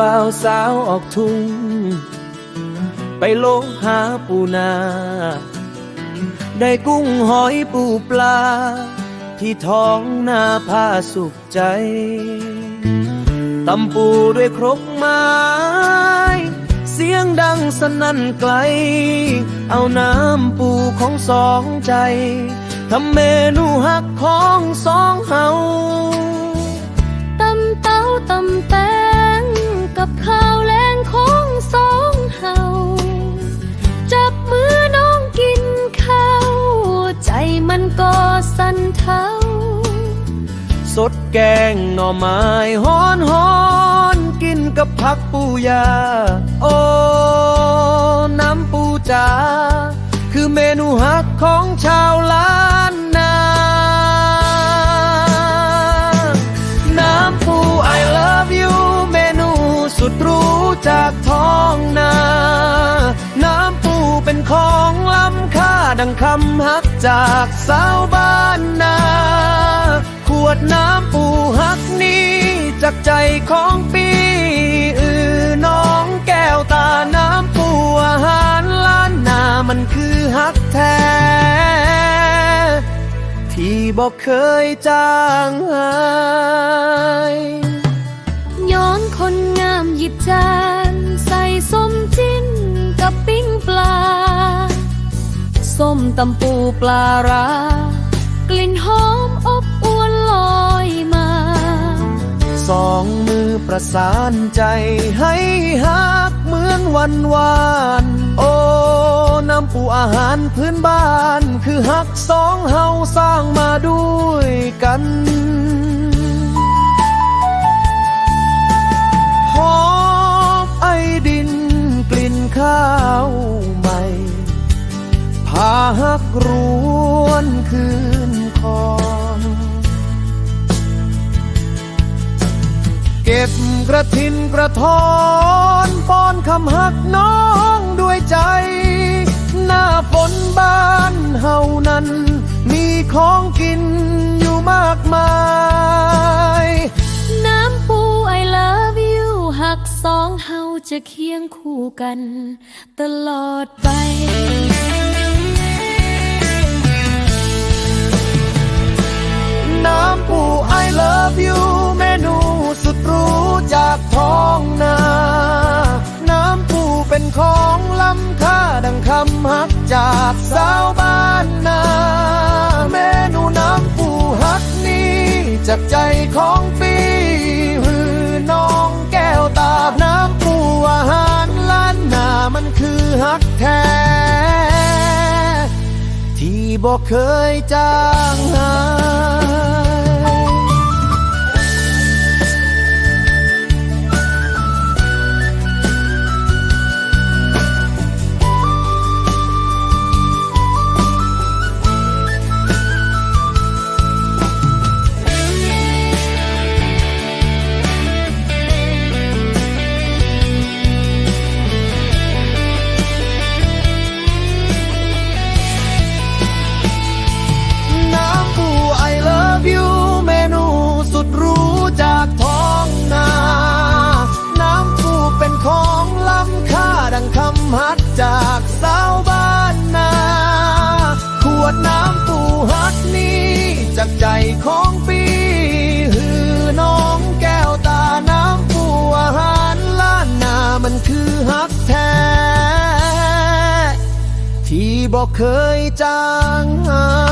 บ่าวสาวออกทุ่ง ไปโลงหาปูนา ได้กุ้งหอยปูปลา ที่ท้องนาพาสุขใจตำปูด้วยครกไม้ เสียงดังสนั่นไกล เอาน้ำปูของสองใจทำเมนูหักของสองเฮา สดแกงหน่อไม้ฮ้อนฮ้อนกินกับผักปูยา โอ้น้ำปูจ๋าคือเมนูหักของชาวล้านนา น้ำปู I love you เมนูสุดรู้จากท้องนา น้ำปูเป็นของล้ำค่าดังคำฮักจากสาวบ้านนา วดน้ำปูฮักนี้จากใจของปีอือน้องแก้วตาน้ำปูอาหารล้านนามันคือฮักแท้ ที่บอกเคยจางหายย้อนคนงามหยิบจานใส่ส้มจิ้นกับปิ้งปลา ส้มตำปูปลาร้ากลิ่นหอมอ มือประสานใจให้ฮักเหมือนวันวาน โอ้น้ำปูอาหารพื้นบ้าน คือฮักสองเฮาสร้างมาด้วยกันหอมไอดินกลิ่นข้าวใหม่พาฮักรวนคืนคอ กระทินกระทอนป้อนคำฮักน้องด้วยใจ หน้าฝนบ้านเฮานั้น มีของกินอยู่มากมาย น้ำปู I love you หักสองเฮาจะเคียงคู่กัน ตลอดไป จากใจของปีหือน้องแก้วตาน้ำปูอาหารล้านนามันคือฮักแท้ ที่บอกเคยจางหาย ฮัดจากสาวบ้านนา ขวดน้ำปูฮัดนี้จากใจของปีฮือน้องแก้วตาน้ำปูอาหารล้านนามันคือฮักแท้ ที่บอกเคยจางหาย